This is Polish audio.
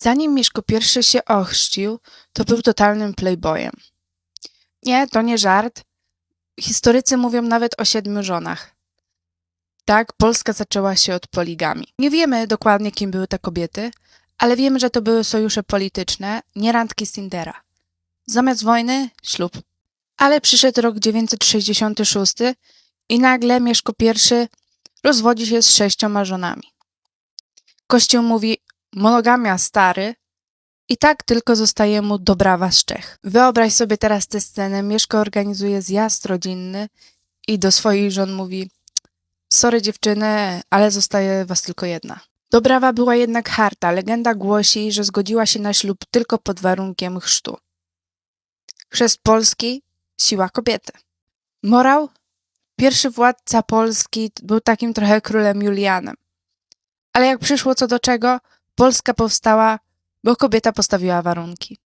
Zanim Mieszko I się ochrzcił, to był totalnym playboyem. Nie, to nie żart. Historycy mówią nawet o siedmiu żonach. Tak, Polska zaczęła się od poligami. Nie wiemy dokładnie, kim były te kobiety, ale wiemy, że to były sojusze polityczne, nie randki z. Zamiast wojny, ślub. Ale przyszedł rok 966 i nagle Mieszko I rozwodzi się z sześcioma żonami. Kościół mówi, monogamia stary, i tak tylko zostaje mu dobrawa z Czech. Wyobraź sobie teraz tę scenę. Mieszko organizuje zjazd rodzinny i do swoich żon mówi sorry dziewczyny, ale zostaje was tylko jedna. Dobrawa była jednak harta. Legenda głosi, że zgodziła się na ślub tylko pod warunkiem chrztu. Chrzest Polski, siła kobiety. Morał? Pierwszy władca Polski był takim trochę królem Julianem. Ale jak przyszło co do czego, Polska powstała, bo kobieta postawiła warunki.